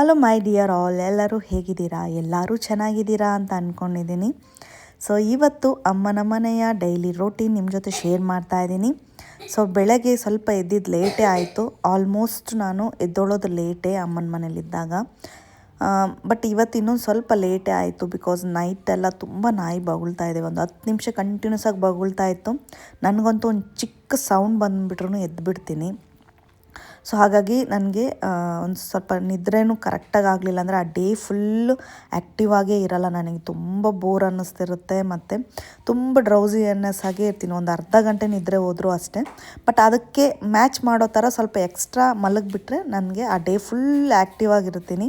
Hello my dear all ಎಲ್ಲರೂ ಹೇಗಿದ್ದೀರಾ? ಎಲ್ಲರೂ ಚೆನ್ನಾಗಿದ್ದೀರಾ? ಅಂತ ಅಂದ್ಕೊಂಡಿದ್ದೀನಿ ಸೊ ಇವತ್ತು ಅಮ್ಮನ ಮನೆಯ ಡೈಲಿ ರೋಟೀನ್ ನಿಮ್ಮ ಜೊತೆ ಶೇರ್ ಮಾಡ್ತಾ ಇದ್ದೀನಿ. ಸೊ ಬೆಳಗ್ಗೆ ಸ್ವಲ್ಪ ಎದ್ದಿದ್ದು ಲೇಟೇ ಆಯಿತು. ಆಲ್ಮೋಸ್ಟ್ ನಾನು ಎದ್ದೊಳೋದು ಲೇಟೇ ಅಮ್ಮನ ಮನೇಲಿದ್ದಾಗ. ಬಟ್ ಇವತ್ತು ಇನ್ನೊಂದು ಸ್ವಲ್ಪ ಲೇಟೇ ಆಯಿತು ಬಿಕಾಸ್ ನೈಟ್ ಎಲ್ಲ ತುಂಬ ನಾಯಿ ಬಗುಳ್ತಾ ಇದೆ. ಒಂದು ಹತ್ತು ನಿಮಿಷ ಕಂಟಿನ್ಯೂಸ್ ಆಗಿ ಬಗುಳ್ತಾ ಇತ್ತು. ನನಗಂತೂ ಒಂದು ಚಿಕ್ಕ ಸೌಂಡ್ ಬಂದುಬಿಟ್ರೂ ಎದ್ದುಬಿಡ್ತೀನಿ ಸೊ ಹಾಗಾಗಿ ನನಗೆ ಒಂದು ಸ್ವಲ್ಪ ನಿದ್ರೆನೂ ಕರೆಕ್ಟಾಗಿ ಆಗಲಿಲ್ಲ ಅಂದರೆ ಆ ಡೇ ಫುಲ್ಲು ಆ್ಯಕ್ಟಿವ್ ಆಗೇ ಇರಲ್ಲ. ನನಗೆ ತುಂಬ ಬೋರ್ ಅನ್ನಿಸ್ತಿರುತ್ತೆ ಮತ್ತು ತುಂಬ ಡ್ರೌಸಿಯನ್ನೆಸ್ ಆಗೇ ಇರ್ತೀನಿ. ಒಂದು ಅರ್ಧ ಗಂಟೆ ನಿದ್ರೆ ಹೋದರೂ ಅಷ್ಟೇ. ಬಟ್ ಅದಕ್ಕೆ ಮ್ಯಾಚ್ ಮಾಡೋ ಥರ ಸ್ವಲ್ಪ ಎಕ್ಸ್ಟ್ರಾ ಮಲಗಿಬಿಟ್ರೆ ನನಗೆ ಆ ಡೇ ಫುಲ್ ಆ್ಯಕ್ಟಿವ್ ಆಗಿರ್ತೀನಿ.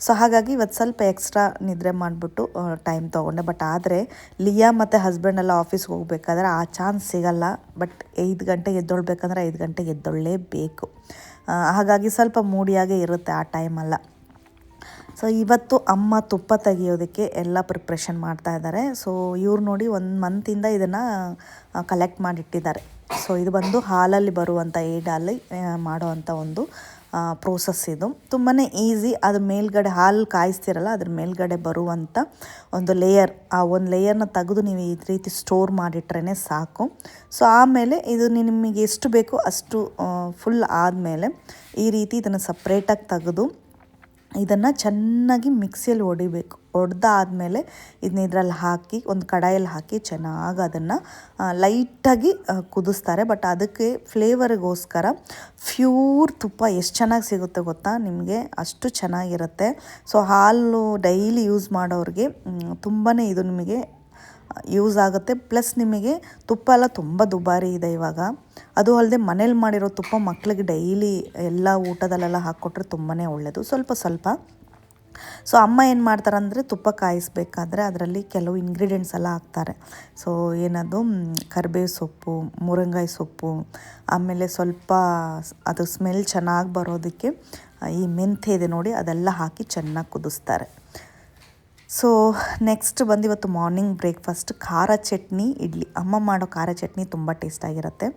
ಸೊ ಹಾಗಾಗಿ ಇವತ್ತು ಸ್ವಲ್ಪ ಎಕ್ಸ್ಟ್ರಾ ನಿದ್ರೆ ಮಾಡಿಬಿಟ್ಟು ಟೈಮ್ ತೊಗೊಂಡೆ. ಬಟ್ ಆದರೆ, ಲಿಯಾ ಮತ್ತು ಹಸ್ಬೆಂಡ್ ಎಲ್ಲ ಆಫೀಸ್ಗೆ ಹೋಗ್ಬೇಕಾದ್ರೆ ಆ ಚಾನ್ಸ್ ಸಿಗಲ್ಲ. ಬಟ್ ಐದು ಗಂಟೆಗೆ ಎದ್ದೊಳ್ಬೇಕಂದ್ರೆ ಐದು ಗಂಟೆಗೆ ಎದ್ದೊಳ್ಳೇಬೇಕು. ಹಾಗಾಗಿ ಸ್ವಲ್ಪ ಮೂಡಿಯಾಗೇ ಇರುತ್ತೆ ಆ ಟೈಮಲ್ಲ ಸೊ ಇವತ್ತು ಅಮ್ಮ ತುಪ್ಪ ತೆಗಿಯೋದಕ್ಕೆ ಎಲ್ಲ ಪ್ರಿಪ್ರೇಷನ್ ಮಾಡ್ತಾ ಇದ್ದಾರೆ. ಸೊ ಇವ್ರು ನೋಡಿ ಒಂದು ಮಂತಿಂದ ಇದನ್ನು ಕಲೆಕ್ಟ್ ಮಾಡಿಟ್ಟಿದ್ದಾರೆ. ಸೊ ಇದು ಬಂದು ಹಾಲಲ್ಲಿ ಬರುವಂಥ ಏಡಲ್ಲಿ ಮಾಡುವಂಥ ಒಂದು ಪ್ರೋಸೆಸ್ ಇದು. ತುಂಬಾ ಈಸಿ ಅದ್ರ ಮೇಲ್ಗಡೆ ಹಾಲು ಕಾಯಿಸ್ತಿರಲ್ಲ, ಅದ್ರ ಮೇಲ್ಗಡೆ ಬರುವಂಥ ಒಂದು ಲೇಯರ್ ಆ ಒಂದು ಲೇಯರ್ನ ತೆಗೆದು ನೀವು ಈ ರೀತಿ ಸ್ಟೋರ್ ಮಾಡಿಟ್ರೇ ಸಾಕು. ಸೊ ಆಮೇಲೆ ಇದು ನಿಮಗೆ ಎಷ್ಟು ಬೇಕೋ ಅಷ್ಟು ಫುಲ್ ಆದಮೇಲೆ ಈ ರೀತಿ ಇದನ್ನು ಸಪ್ರೇಟಾಗಿ ತೆಗೆದು ಇದನ್ನು ಚೆನ್ನಾಗಿ ಮಿಕ್ಸಿಯಲ್ಲಿ ಹೊಡಿಬೇಕು. ಹೊಡೆದಾದ್ಮೇಲೆ ಇದನ್ನ ಇದರಲ್ಲಿ ಹಾಕಿ, ಒಂದು ಕಡಾಯಲ್ಲಿ ಹಾಕಿ ಚೆನ್ನಾಗಿ ಅದನ್ನು ಲೈಟಾಗಿ ಕುದಿಸ್ತಾರೆ. ಬಟ್ ಅದಕ್ಕೆ ಫ್ಲೇವರಿಗೋಸ್ಕರ ಫ್ಯೂರ್ ತುಪ್ಪ ಎಷ್ಟು ಚೆನ್ನಾಗಿ ಸಿಗುತ್ತೆ ಗೊತ್ತಾ? ನಿಮಗೆ ಅಷ್ಟು ಚೆನ್ನಾಗಿರುತ್ತೆ. ಸೊ, ಹಾಲು ಡೈಲಿ ಯೂಸ್ ಮಾಡೋರಿಗೆ ತುಂಬಾ ಇದು ನಿಮಗೆ ಯೂಸ್ ಆಗುತ್ತೆ. ಪ್ಲಸ್ ನಿಮಗೆ ತುಪ್ಪ ಎಲ್ಲ ತುಂಬ ದುಬಾರಿ ಇದೆ ಇವಾಗ. ಅದು ಅಲ್ಲದೆ ಮನೇಲಿ ಮಾಡಿರೋ ತುಪ್ಪ ಮಕ್ಕಳಿಗೆ ಡೈಲಿ ಎಲ್ಲ ಊಟದಲ್ಲೆಲ್ಲ ಹಾಕ್ಕೊಟ್ರೆ ತುಂಬಾ ಒಳ್ಳೆಯದು ಸ್ವಲ್ಪ ಸ್ವಲ್ಪ. ಸೊ ಅಮ್ಮ ಏನು ಮಾಡ್ತಾರೆ ಅಂದರೆ ತುಪ್ಪ ಕಾಯಿಸ್ಬೇಕಾದ್ರೆ ಅದರಲ್ಲಿ ಕೆಲವು ಇಂಗ್ರೀಡಿಯೆಂಟ್ಸ್ ಎಲ್ಲ ಹಾಕ್ತಾರೆ. ಸೊ ಏನದು? ಕರಿಬೇವು ಸೊಪ್ಪು, ಮುರಂಗಾಯಿ ಸೊಪ್ಪು, ಆಮೇಲೆ ಸ್ವಲ್ಪ ಅದು ಸ್ಮೆಲ್ ಚೆನ್ನಾಗಿ ಬರೋದಕ್ಕೆ ಈ ಮೆಂತೆ ಇದೆ ನೋಡಿ, ಅದೆಲ್ಲ ಹಾಕಿ ಚೆನ್ನಾಗಿ ಕುದಿಸ್ತಾರೆ. ಸೊ ನೆಕ್ಸ್ಟ್ ಬಂದು ಇವತ್ತು ಮಾರ್ನಿಂಗ್ ಬ್ರೇಕ್ಫಾಸ್ಟ್ ಖಾರ ಚಟ್ನಿ, ಇಡ್ಲಿ. ಅಮ್ಮ ಮಾಡೋ ಖಾರ ಚಟ್ನಿ ತುಂಬ ಟೇಸ್ಟಾಗಿರುತ್ತೆ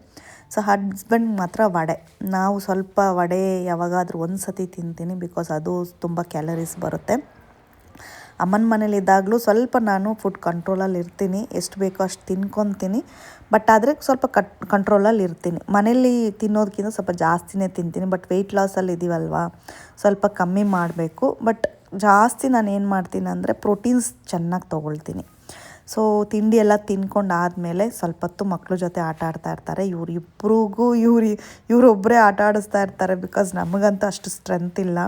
ಸೊ ಹಸ್ಬೆಂಡ್ ಮಾತ್ರ ವಡೆ. ನಾವು ಸ್ವಲ್ಪ ವಡೆ ಯಾವಾಗಾದರೂ ಒಂದು ಸತಿ ತಿಂತೀನಿ ಬಿಕಾಸ್ ಅದು ತುಂಬ ಕ್ಯಾಲರೀಸ್ ಬರುತ್ತೆ. ಅಮ್ಮನ ಮನೇಲಿದ್ದಾಗಲೂ ಸ್ವಲ್ಪ ನಾನು ಫುಡ್ ಕಂಟ್ರೋಲಲ್ಲಿ ಇರ್ತೀನಿ. ಎಷ್ಟು ಬೇಕೋ ಅಷ್ಟು ತಿನ್ಕೊತೀನಿ. ಬಟ್ ಆದರೆ ಸ್ವಲ್ಪ ಕಟ್ ಕಂಟ್ರೋಲಲ್ಲಿ ಇರ್ತೀನಿ. ಮನೇಲಿ ತಿನ್ನೋದಕ್ಕಿಂತ ಸ್ವಲ್ಪ ಜಾಸ್ತಿನೇ ತಿಂತೀನಿ. ಬಟ್ ವೆಯ್ಟ್ ಲಾಸಲ್ಲಿ ಇದೀವಲ್ವಾ? ಸ್ವಲ್ಪ ಕಮ್ಮಿ ಮಾಡಬೇಕು. ಬಟ್ ಜಾಸ್ತಿ ನಾನು ಏನು ಮಾಡ್ತೀನಿ ಅಂದರೆ ಪ್ರೋಟೀನ್ಸ್ ಚೆನ್ನಾಗಿ ತೊಗೊಳ್ತೀನಿ. ಸೊ ತಿಂಡಿ ಎಲ್ಲ ತಿನ್ಕೊಂಡು ಆದಮೇಲೆ ಸ್ವಲ್ಪ ಹೊತ್ತು ಮಕ್ಕಳು ಜೊತೆ ಆಟ ಆಡ್ತಾ ಇರ್ತಾರೆ. ಇವ್ರು ಇಬ್ಬರಿಗೂ ಇವ್ರಿ ಇವರೊಬ್ಬರೇ ಆಟ ಆಡಿಸ್ತಾ ಇರ್ತಾರೆ ಬಿಕಾಸ್ ನಮಗಂತೂ ಅಷ್ಟು ಸ್ಟ್ರೆಂತ್ ಇಲ್ಲ.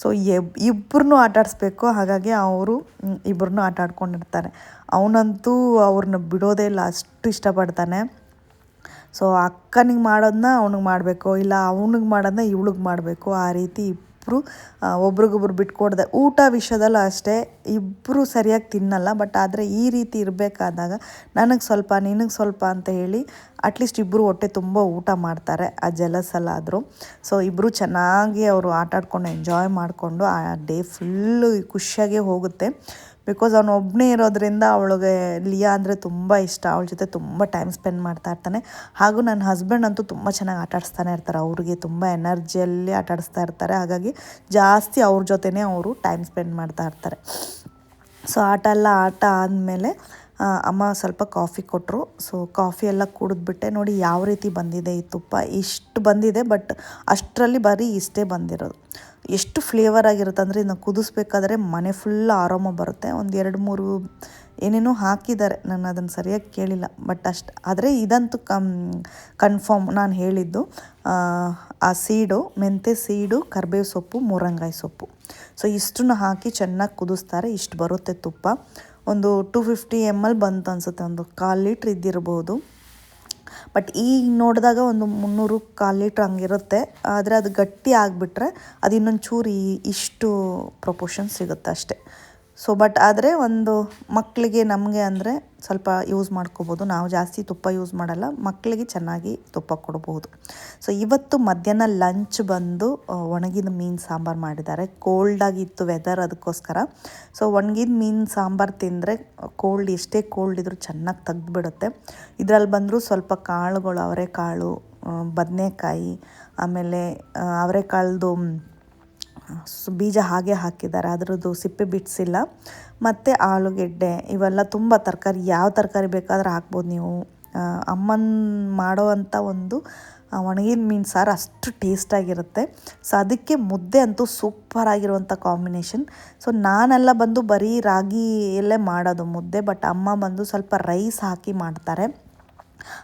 ಸೊ ಎಬ್ ಇಬ್ಬರನ್ನೂ ಆಟ ಆಡಿಸ್ಬೇಕು. ಹಾಗಾಗಿ ಅವರು ಇಬ್ಬರನ್ನೂ ಆಟ ಆಡ್ಕೊಂಡಿರ್ತಾರೆ. ಅವನಂತೂ ಅವ್ರನ್ನ ಬಿಡೋದೇ ಇಲ್ಲ, ಅಷ್ಟು ಇಷ್ಟಪಡ್ತಾನೆ. ಸೊ ಅಕ್ಕನಿಗೆ ಮಾಡೋದನ್ನ ಅವನಿಗೆ ಮಾಡಬೇಕು. ಇಲ್ಲ, ಅವನಿಗೆ ಮಾಡೋದನ್ನ ಇವಳಿಗೆ ಮಾಡಬೇಕು. ಆ ರೀತಿ ಇಬ್ಬರು ಒಬ್ರಿಗೊಬ್ರು ಬಿಟ್ಕೊಡ್ದೆ. ಊಟ ವಿಷಯದಲ್ಲೂ ಅಷ್ಟೇ ಇಬ್ಬರು ಸರಿಯಾಗಿ ತಿನ್ನಲ್ಲ, ಬಟ್ ಆದರೆ ಈ ರೀತಿ ಇರಬೇಕಾದಾಗ ನನಗೆ ಸ್ವಲ್ಪ, ನಿನಗೆ ಸ್ವಲ್ಪ ಅಂತ ಹೇಳಿ ಅಟ್ಲೀಸ್ಟ್ ಇಬ್ಬರು ಹೊಟ್ಟೆ ತುಂಬ ಊಟ ಮಾಡ್ತಾರೆ, ಆ ಜಲಸಲ್ಲಾದರೂ. ಸೊ ಇಬ್ಬರು ಚೆನ್ನಾಗಿ ಅವರು ಆಟಾಡ್ಕೊಂಡು ಎಂಜಾಯ್ ಮಾಡಿಕೊಂಡು, ಆ ಡೇ ಫುಲ್ಲು ಖುಷಿಯಾಗೇ ಹೋಗುತ್ತೆ. ಬಿಕಾಸ್ ಅವನು ಒಬ್ಬನೇ ಇರೋದ್ರಿಂದ ಅವಳಿಗೆ ಲಿಯಾ ಅಂದರೆ ತುಂಬ ಇಷ್ಟ. ಅವಳ ಜೊತೆ ತುಂಬ ಟೈಮ್ ಸ್ಪೆಂಡ್ ಮಾಡ್ತಾ ಇರ್ತಾನೆ. ಹಾಗೂ ನನ್ನ ಹಸ್ಬೆಂಡ್ ಅಂತೂ ತುಂಬ ಚೆನ್ನಾಗಿ ಆಟ ಆಡಿಸ್ತಾನೆ ಇರ್ತಾರೆ. ಅವ್ರಿಗೆ ತುಂಬ ಎನರ್ಜಿಯಲ್ಲಿ ಆಟ ಆಡಿಸ್ತಾ ಇರ್ತಾರೆ. ಹಾಗಾಗಿ ಜಾಸ್ತಿ ಅವ್ರ ಜೊತೆನೇ ಅವರು ಟೈಮ್ ಸ್ಪೆಂಡ್ ಮಾಡ್ತಾ ಇರ್ತಾರೆ. ಸೊ ಆಟ ಎಲ್ಲ ಆಟ ಆದಮೇಲೆ ಅಮ್ಮ ಸ್ವಲ್ಪ ಕಾಫಿ ಕೊಟ್ಟರು ಸೊ ಕಾಫಿ ಎಲ್ಲ ಕುಡಿದ್ಬಿಟ್ಟೆ. ನೋಡಿ ಯಾವ ರೀತಿ ಬಂದಿದೆ ಈ ತುಪ್ಪ. ಇಷ್ಟು ಬಂದಿದೆ ಬಟ್ ಅಷ್ಟರಲ್ಲಿ ಬರೀ ಇಷ್ಟೇ ಬಂದಿರೋದು. ಎಷ್ಟು ಫ್ಲೇವರ್ ಆಗಿರುತ್ತೆ ಅಂದರೆ ಇದನ್ನ ಕುದಿಸ್ಬೇಕಾದ್ರೆ ಮನೆ ಫುಲ್ ಆರಾಮ ಬರುತ್ತೆ. ಒಂದು ಎರಡು ಮೂರು ಏನೇನೋ ಹಾಕಿದ್ದಾರೆ. ನಾನು ಅದನ್ನು ಸರಿಯಾಗಿ ಕೇಳಿಲ್ಲ. ಬಟ್ ಅಷ್ಟು, ಆದರೆ ಇದಂತೂ ಕಮ್ ಕನ್ಫರ್ಮ್ ನಾನು ಹೇಳಿದ್ದು. ಆ ಸೀಡು ಮೆಂತೆ ಸೀಡು, ಕರ್ಬೇವು ಸೊಪ್ಪು, ಮುರಂಗಾಯಿ ಸೊಪ್ಪು. ಸೊ ಇಷ್ಟನ್ನು ಹಾಕಿ ಚೆನ್ನಾಗಿ ಕುದಿಸ್ತಾರೆ. ಇಷ್ಟು ಬರುತ್ತೆ ತುಪ್ಪ. ಒಂದು ಟು ಫಿಫ್ಟಿ ಎಂ ಎಲ್ ಬಂತು ಅನಿಸುತ್ತೆ, ಒಂದು ಕಾಲು ಲೀಟ್ರ್ ಇದ್ದಿರ್ಬೋದು. ಬಟ್ ಈಗ ನೋಡಿದಾಗ ಒಂದು ಮುನ್ನೂರು ಕಾಲು ಲೀಟ್ರ್ ಹಂಗಿರುತ್ತೆ. ಆದರೆ ಅದು ಗಟ್ಟಿ ಆಗಿಬಿಟ್ರೆ ಅದು ಇನ್ನೊಂದು ಚೂರು ಇಷ್ಟು ಪ್ರಪೋರ್ಷನ್ ಸಿಗುತ್ತೆ ಅಷ್ಟೇ. ಸೊ ಬಟ್ ಆದರೆ ಒಂದು ಮಕ್ಕಳಿಗೆ ನಮಗೆ ಅಂದರೆ ಸ್ವಲ್ಪ ಯೂಸ್ ಮಾಡ್ಕೋಬೋದು. ನಾವು ಜಾಸ್ತಿ ತುಪ್ಪ ಯೂಸ್ ಮಾಡಲ್ಲ ಮಕ್ಕಳಿಗೆ ಚೆನ್ನಾಗಿ ತುಪ್ಪ ಕೊಡ್ಬೋದು. ಸೊ ಇವತ್ತು ಮಧ್ಯಾಹ್ನ ಲಂಚ್ ಬಂದು ಒಣಗಿದ ಮೀನು ಸಾಂಬಾರು ಮಾಡಿದ್ದಾರೆ. ಕೋಲ್ಡಾಗಿತ್ತು ವೆದರ್ ಅದಕ್ಕೋಸ್ಕರ. ಸೊ ಒಣಗಿದ ಮೀನು ಸಾಂಬಾರು ತಿಂದರೆ ಕೋಲ್ಡ್ ಎಷ್ಟೇ ಕೋಲ್ಡ್ ಇದ್ರೂ ಚೆನ್ನಾಗಿ ತೆಗ್ದುಬಿಡುತ್ತೆ. ಇದರಲ್ಲಿ ಬಂದರೂ ಸ್ವಲ್ಪ ಕಾಳುಗಳು, ಅವರೆಕಾಳು ಬದನೆಕಾಯಿ, ಆಮೇಲೆ ಅವರೆಕಾಳ್ದು ಬೀಜ ಹಾಗೆ ಹಾಕಿದ್ದಾರೆ, ಅದರದ್ದು ಸಿಪ್ಪೆ ಬಿಡಿಸಿಲ್ಲ. ಮತ್ತು ಆಲೂಗೆಡ್ಡೆ, ಇವೆಲ್ಲ ತುಂಬ ತರಕಾರಿ, ಯಾವ ತರಕಾರಿ ಬೇಕಾದರೂ ಹಾಕ್ಬೋದು ನೀವು. ಅಮ್ಮನ ಮಾಡೋವಂಥ ಒಂದು ಒಣಗಿದ ಮೀನು ಸಾರು ಅಷ್ಟು ಟೇಸ್ಟಾಗಿರುತ್ತೆ ಸೊ ಅದಕ್ಕೆ ಮುದ್ದೆ ಅಂತೂ ಸೂಪರ್ ಆಗಿರುವಂಥ ಕಾಂಬಿನೇಷನ್ ಸೊ ನಾನೆಲ್ಲ ಬಂದು ಬರೀ ರಾಗಿಯಲ್ಲೇ ಮಾಡೋದು ಮುದ್ದೆ ಬಟ್ ಅಮ್ಮ ಬಂದು ಸ್ವಲ್ಪ ರೈಸ್ ಹಾಕಿ ಮಾಡ್ತಾರೆ.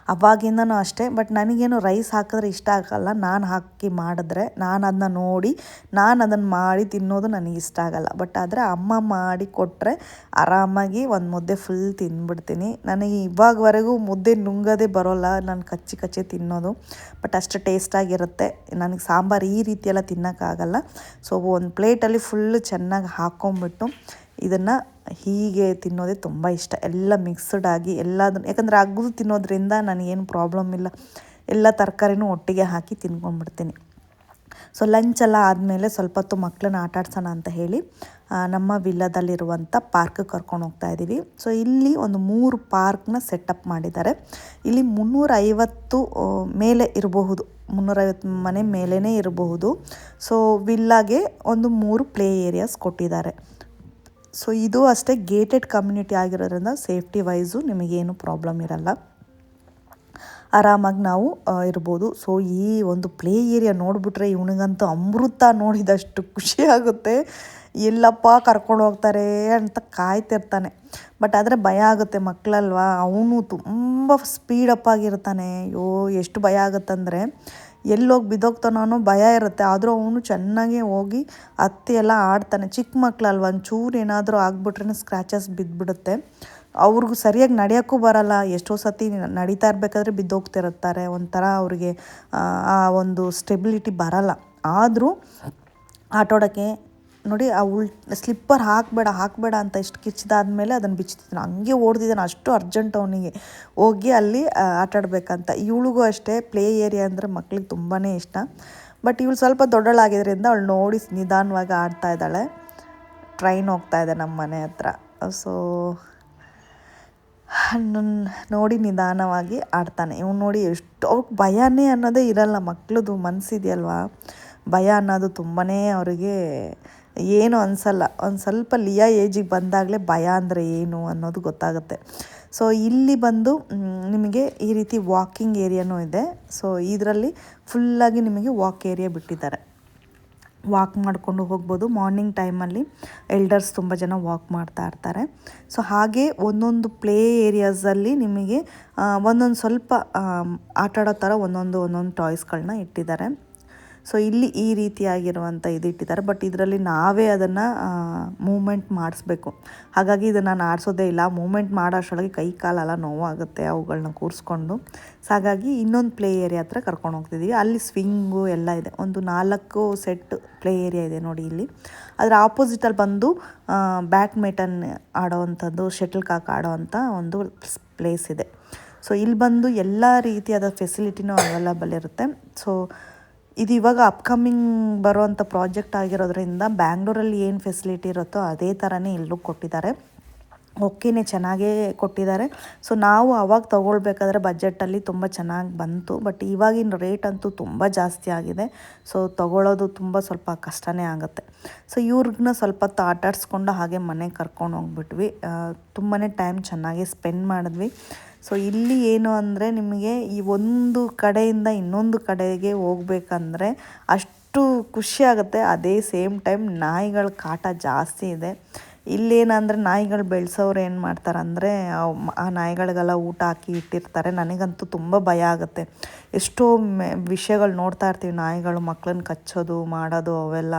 ಅವಾಗಿಂದನೂ ಅಷ್ಟೇ ಬಟ್ ನನಗೇನು ರೈಸ್ ಹಾಕಿದ್ರೆ ಇಷ್ಟ ಆಗಲ್ಲ. ನಾನು ಹಾಕಿ ಮಾಡಿದ್ರೆ, ನಾನು ಅದನ್ನ ನೋಡಿ, ನಾನು ಅದನ್ನು ಮಾಡಿ ತಿನ್ನೋದು ನನಗೆ ಇಷ್ಟ ಆಗಲ್ಲ. ಬಟ್ ಆದರೆ ಅಮ್ಮ ಮಾಡಿ ಕೊಟ್ಟರೆ ಆರಾಮಾಗಿ ಒಂದು ಮುದ್ದೆ ಫುಲ್ ತಿಂದ್ಬಿಡ್ತೀನಿ ನನಗೆ ಇವಾಗವರೆಗೂ ಮುದ್ದೆ ನುಂಗೋದೇ ಬರೋಲ್ಲ, ನಾನು ಕಚ್ಚಿ ಕಚ್ಚಿ ತಿನ್ನೋದು. ಬಟ್ ಅಷ್ಟು ಟೇಸ್ಟಾಗಿರುತ್ತೆ ನನಗೆ ಸಾಂಬಾರು ಈ ರೀತಿಯೆಲ್ಲ ತಿನ್ನೋಕ್ಕಾಗಲ್ಲ. ಸೊ ಒಂದು ಪ್ಲೇಟಲ್ಲಿ ಫುಲ್ಲು ಚೆನ್ನಾಗಿ ಹಾಕ್ಕೊಂಬಿಟ್ಟು ಇದನ್ನು ಹೀಗೆ ತಿನ್ನೋದೇ ತುಂಬ ಇಷ್ಟ. ಎಲ್ಲ ಮಿಕ್ಸ್ಡ್ ಆಗಿ ಎಲ್ಲದನ್ನು, ಯಾಕಂದರೆ ಅಗ್ದು ತಿನ್ನೋದ್ರಿಂದ ನನಗೇನು ಪ್ರಾಬ್ಲಮ್ ಇಲ್ಲ. ಎಲ್ಲ ತರಕಾರಿನೂ ಒಟ್ಟಿಗೆ ಹಾಕಿ ತಿನ್ಕೊಂಡ್ಬಿಡ್ತೀನಿ. ಸೊ ಲಂಚ್ ಎಲ್ಲ ಆದಮೇಲೆ ಸ್ವಲ್ಪ ಹೊತ್ತು ಮಕ್ಕಳನ್ನ ಆಟಾಡ್ಸೋಣ ಅಂತ ಹೇಳಿ ನಮ್ಮ ವಿಲ್ಲದಲ್ಲಿರುವಂಥ ಪಾರ್ಕ್ ಕರ್ಕೊಂಡು ಹೋಗ್ತಾ ಇದ್ದೀವಿ. ಸೊ ಇಲ್ಲಿ ಒಂದು ಮೂರು ಪಾರ್ಕ್ನ ಸೆಟಪ್ ಮಾಡಿದ್ದಾರೆ. ಇಲ್ಲಿ ಮುನ್ನೂರೈವತ್ತು ಮೇಲೆ ಇರಬಹುದು. ಮುನ್ನೂರೈವತ್ತು ಮನೆ ಮೇಲೇ ಇರಬಹುದು. ಸೊ ವಿಲ್ಲಾಗೆ ಒಂದು ಮೂರು ಪ್ಲೇ ಏರಿಯಾಸ್ ಕೊಟ್ಟಿದ್ದಾರೆ. ಸೊ ಇದು ಅಷ್ಟೇ ಗೇಟೆಡ್ ಕಮ್ಯುನಿಟಿ ಆಗಿರೋದ್ರಿಂದ ಸೇಫ್ಟಿ ವೈಸು ನಿಮಗೇನು ಪ್ರಾಬ್ಲಮ್ ಇರಲ್ಲ. ಆರಾಮಾಗಿ ನಾವು ಇರ್ಬೋದು. ಸೊ ಈ ಒಂದು ಪ್ಲೇ ಏರಿಯಾ ನೋಡಿಬಿಟ್ರೆ ಇವನಿಗಂತೂ ಅಮೃತ ನೋಡಿದಷ್ಟು ಖುಷಿ ಆಗುತ್ತೆ. ಎಲ್ಲಪ್ಪ ಕರ್ಕೊಂಡು ಹೋಗ್ತಾರೆ ಅಂತ ಕಾಯ್ತಿರ್ತಾನೆ. ಬಟ್ ಆದರೆ ಭಯ ಆಗುತ್ತೆ ಮಕ್ಕಳಲ್ವಾ ಅವನು ತುಂಬ ಸ್ಪೀಡಪ್ ಆಗಿರ್ತಾನೆ. ಅಯ್ಯೋ, ಎಷ್ಟು ಭಯ ಆಗುತ್ತಂದರೆ ಎಲ್ಲೋಗಿ ಬಿದ್ದೋಗ್ತಾನೋ ಅನ್ನೋ ಭಯ ಇರುತ್ತೆ. ಆದರೂ ಅವನು ಚೆನ್ನಾಗಿ ಹೋಗಿ ಹತ್ತಿ ಎಲ್ಲ ಆಡ್ತಾನೆ. ಚಿಕ್ಕ ಮಕ್ಕಳಲ್ವ ಒಂಚೂರು ಏನಾದರೂ ಆಗ್ಬಿಟ್ರೆ ಸ್ಕ್ರ್ಯಾಚಸ್ ಬಿದ್ದುಬಿಡುತ್ತೆ ಅವ್ರಿಗೂ ಸರಿಯಾಗಿ ನಡೆಯೋಕ್ಕೂ ಬರಲ್ಲ. ಎಷ್ಟೋ ಸತಿ ನಡೀತಾ ಇರಬೇಕಾದ್ರೆ ಬಿದ್ದೋಗ್ತಿರುತ್ತಾರೆ ಒಂಥರ ಅವ್ರಿಗೆ ಆ, ಒಂದು ಸ್ಟೆಬಿಲಿಟಿ ಬರಲ್ಲ. ಆದರೂ ಆಟೋಡೋಕ್ಕೆ ನೋಡಿ, ಆ ಉಲ್ ಸ್ಲಿಪ್ಪರ್ ಹಾಕಬೇಡ ಹಾಕಬೇಡ ಅಂತ ಇಷ್ಟು ಕಿಚ್ಚಿದಾದ್ಮೇಲೆ ಅದನ್ನು ಬಿಚ್ಚಿದ್ದಾನೆ ಹಂಗೆ ಓಡ್ದಿದ್ದಾನೆ ಅಷ್ಟು ಅರ್ಜೆಂಟ್ ಅವನಿಗೆ. ಹೋಗಿ ಅಲ್ಲಿ ಆಟಾಡಬೇಕಂತ ಇವಳಿಗೂ ಅಷ್ಟೇ ಪ್ಲೇ ಏರಿಯಾ ಅಂದರೆ ಮಕ್ಳಿಗೆ ತುಂಬಾ ಇಷ್ಟ. ಬಟ್ ಇವಳು ಸ್ವಲ್ಪ ದೊಡ್ಡಳಾಗಿದ್ದರಿಂದ ಅವಳು ನೋಡಿ ನಿಧಾನವಾಗಿ ಆಡ್ತಾ ಇದ್ದಾಳೆ. ಟ್ರೈನ್ ಹೋಗ್ತಾ ಇದೆ ನಮ್ಮ ಮನೆ ಹತ್ರ. ಸೊ ನೋಡಿ ನಿಧಾನವಾಗಿ ಆಡ್ತಾನೆ. ಇವ್ನು ನೋಡಿ ಎಷ್ಟು ಅವ್ರಿಗೆ ಭಯನೇ ಅನ್ನೋದೇ ಇರಲ್ಲ. ಮಕ್ಳದು ಮನಸ್ಸಿದೆಯಲ್ವಾ ಭಯ ಅನ್ನೋದು ತುಂಬಾ ಅವರಿಗೆ ಏನು ಅನಿಸಲ್ಲ. ಒಂದು ಸ್ವಲ್ಪ ಲಿಯಾ ಏಜಿಗೆ ಬಂದಾಗಲೇ ಭಯ ಅಂದರೆ ಏನು ಅನ್ನೋದು ಗೊತ್ತಾಗುತ್ತೆ. ಸೊ ಇಲ್ಲಿ ಬಂದು ನಿಮಗೆ ಈ ರೀತಿ ವಾಕಿಂಗ್ ಏರಿಯಾನೂ ಇದೆ. ಸೊ ಇದರಲ್ಲಿ ಫುಲ್ಲಾಗಿ ನಿಮಗೆ ವಾಕ್ ಏರಿಯಾ ಬಿಟ್ಟಿದ್ದಾರೆ. ವಾಕ್ ಮಾಡಿಕೊಂಡು ಹೋಗ್ಬೋದು. ಮಾರ್ನಿಂಗ್ ಟೈಮಲ್ಲಿ ಎಲ್ಡರ್ಸ್ ತುಂಬ ಜನ ವಾಕ್ ಮಾಡ್ತಾ ಇರ್ತಾರೆ. ಸೊ ಹಾಗೆ ಒಂದೊಂದು ಪ್ಲೇ ಏರಿಯಾಸಲ್ಲಿ ನಿಮಗೆ ಒಂದೊಂದು ಸ್ವಲ್ಪ ಆಟಾಡೋ ಥರ ಒಂದೊಂದು ಒಂದೊಂದು ಟಾಯ್ಸ್ಗಳನ್ನ ಇಟ್ಟಿದ್ದಾರೆ. ಸೊ ಇಲ್ಲಿ ಈ ರೀತಿಯಾಗಿರುವಂಥ ಇದು ಇಟ್ಟಿದ್ದಾರೆ. ಬಟ್ ಇದರಲ್ಲಿ ನಾವೇ ಅದನ್ನು ಮೂಮೆಂಟ್ ಮಾಡಿಸ್ಬೇಕು. ಹಾಗಾಗಿ ಇದನ್ನು ನಾನು ಆಡಿಸೋದೇ ಇಲ್ಲ. ಮೂಮೆಂಟ್ ಮಾಡೋ ಅಷ್ಟರೊಳಗೆ ಕೈ ಕಾಲೆಲ್ಲ ನೋವಾಗುತ್ತೆ ಅವುಗಳನ್ನ ಕೂರಿಸ್ಕೊಂಡು. ಸೊ ಹಾಗಾಗಿ ಇನ್ನೊಂದು ಪ್ಲೇ ಏರಿಯಾ ಹತ್ರ ಕರ್ಕೊಂಡು ಹೋಗ್ತಿದ್ದೀವಿ ಅಲ್ಲಿ ಸ್ವಿಂಗು ಎಲ್ಲ ಇದೆ. ಒಂದು ನಾಲ್ಕು ಸೆಟ್ ಪ್ಲೇ ಏರಿಯಾ ಇದೆ ನೋಡಿ ಇಲ್ಲಿ. ಅದರ ಆಪೋಸಿಟಲ್ಲಿ ಬಂದು ಬ್ಯಾಡ್ಮಿಂಟನ್ ಆಡೋವಂಥದ್ದು ಶಟಲ್ ಕಾಕ್ ಆಡೋವಂಥ ಒಂದು ಪ್ಲೇಸ್ ಇದೆ. ಸೊ ಇಲ್ಲಿ ಬಂದು ಎಲ್ಲ ರೀತಿಯಾದ ಫೆಸಿಲಿಟಿನೂ ಅವೈಲಬಲ್ ಇರುತ್ತೆ. ಸೊ ಇದು ಇವಾಗ ಅಪ್ಕಮಿಂಗ್ ಬರುವಂಥ ಪ್ರಾಜೆಕ್ಟ್ ಆಗಿರೋದ್ರಿಂದ ಬ್ಯಾಂಗ್ಳೂರಲ್ಲಿ ಏನು ಫೆಸಿಲಿಟಿ ಇರುತ್ತೋ ಅದೇ ಥರನೇ ಇಲ್ಲೂ ಕೊಟ್ಟಿದ್ದಾರೆ. ಓಕೆನೇ ಚೆನ್ನಾಗೇ ಕೊಟ್ಟಿದ್ದಾರೆ. ಸೊ ನಾವು ಅವಾಗ ತೊಗೊಳ್ಬೇಕಾದ್ರೆ ಬಜೆಟಲ್ಲಿ ತುಂಬ ಚೆನ್ನಾಗಿ ಬಂತು. ಬಟ್ ಇವಾಗಿನ ರೇಟ್ ಅಂತೂ ತುಂಬ ಜಾಸ್ತಿ ಆಗಿದೆ. ಸೊ ತೊಗೊಳ್ಳೋದು ತುಂಬ ಸ್ವಲ್ಪ ಕಷ್ಟನೇ ಆಗುತ್ತೆ. ಸೊ ಇವ್ರಿಗನ್ನ ಸ್ವಲ್ಪ ಹೊತ್ತು ಆಟಾಡಿಸ್ಕೊಂಡು ಹಾಗೆ ಮನೆಗೆ ಕರ್ಕೊಂಡು ಹೋಗ್ಬಿಟ್ವಿ. ತುಂಬಾ ಟೈಮ್ ಚೆನ್ನಾಗಿ ಸ್ಪೆಂಡ್ ಮಾಡಿದ್ವಿ. ಸೊ ಇಲ್ಲಿ ಏನು ಅಂದರೆ ನಿಮಗೆ ಈ ಒಂದು ಕಡೆಯಿಂದ ಇನ್ನೊಂದು ಕಡೆಗೆ ಹೋಗ್ಬೇಕಂದ್ರೆ ಅಷ್ಟು ಖುಷಿ ಆಗುತ್ತೆ. ಅದೇ ಸೇಮ್ ಟೈಮ್ ನಾಯಿಗಳ ಕಾಟ ಜಾಸ್ತಿ ಇದೆ. ಇಲ್ಲೇನಂದರೆ ನಾಯಿಗಳು ಬೆಳೆಸೋರು ಏನು ಮಾಡ್ತಾರೆ ಅಂದರೆ ಆ ನಾಯಿಗಳಿಗೆಲ್ಲ ಊಟ ಹಾಕಿ ಇಟ್ಟಿರ್ತಾರೆ. ನನಗಂತೂ ತುಂಬ ಭಯ ಆಗುತ್ತೆ. ಎಷ್ಟೋ ಮೆ, ವಿಷಯಗಳು ನೋಡ್ತಾ ಇರ್ತೀವಿ ನಾಯಿಗಳು ಮಕ್ಕಳನ್ನ ಕಚ್ಚೋದು, ಮಾಡೋದು ಅವೆಲ್ಲ.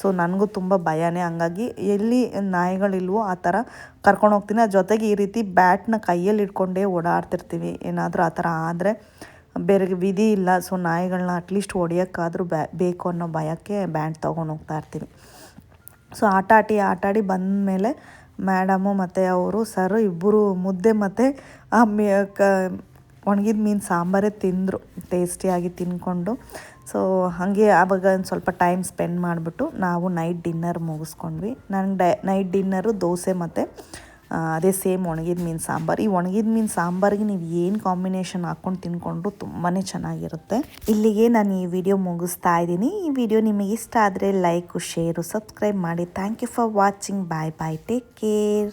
ಸೊ ನನಗೂ ತುಂಬ ಭಯನೇ. ಹಂಗಾಗಿ ಎಲ್ಲಿ ನಾಯಿಗಳಿಲ್ವೋ ಆ ಥರ ಕರ್ಕೊಂಡು ಹೋಗ್ತೀನಿ. ಆ ಜೊತೆಗೆ ಈ ರೀತಿ ಬ್ಯಾಟ್ನ ಕೈಯಲ್ಲಿ ಇಟ್ಕೊಂಡೇ ಓಡಾಡ್ತಿರ್ತೀವಿ. ಏನಾದರೂ ಆ ಥರ ಆದರೆ ಬೇರೆ ವಿಧಿ ಇಲ್ಲ. ಸೊ ನಾಯಿಗಳನ್ನ ಅಟ್ಲೀಸ್ಟ್ ಹೊಡಿಯೋಕ್ಕಾದರೂ ಬ್ಯಾ, ಬೇಕು ಅನ್ನೋ ಭಯಕ್ಕೆ ಬ್ಯಾಂಡ್ ತೊಗೊಂಡು ಹೋಗ್ತಾ ಇರ್ತೀವಿ. ಸೊ ಆಟ ಆಟಿ ಆಟಾಡಿ ಬಂದಮೇಲೆ ಮೇಡಮು ಮತ್ತು ಅವರು, ಸರ್ ಇಬ್ಬರು ಮುದ್ದೆ ಮತ್ತು ಆ ಮೀ ಕ ಒಣಗಿದ ಮೀನು ಸಾಂಬಾರೇ ತಿಂದರು, ಟೇಸ್ಟಿಯಾಗಿ ತಿಂದ್ಕೊಂಡು ಸೊ ಹಾಗೆ ಆವಾಗ ಒಂದು ಸ್ವಲ್ಪ ಟೈಮ್ ಸ್ಪೆಂಡ್ ಮಾಡಿಬಿಟ್ಟು ನಾವು ನೈಟ್ ಡಿನ್ನರ್ ಮುಗಿಸ್ಕೊಂಡ್ವಿ. ನನಗೆ ಡೈ ನೈಟ್ ಡಿನ್ನರು, ದೋಸೆ ಮತ್ತು ಅದೇ ಸೇಮ್ ಒಣಗಿದ ಮೀನು ಸಾಂಬಾರು. ಈ ಒಣಗಿದ ಮೀನು ಸಾಂಬಾರಿಗೆ ನೀವು ಏನು ಕಾಂಬಿನೇಷನ್ ಹಾಕ್ಕೊಂಡು ತಿನ್ಕೊಂಡ್ರು ತುಂಬಾ ಚೆನ್ನಾಗಿರುತ್ತೆ. ಇಲ್ಲಿಗೆ ನಾನು ಈ ವಿಡಿಯೋ ಮುಗಿಸ್ತಾ ಇದ್ದೀನಿ. ಈ ವಿಡಿಯೋ ನಿಮಗೆ ಇಷ್ಟ ಆದರೆ ಲೈಕು ಶೇರು ಸಬ್ಸ್ಕ್ರೈಬ್ ಮಾಡಿ. Thank you for watching bye bye take care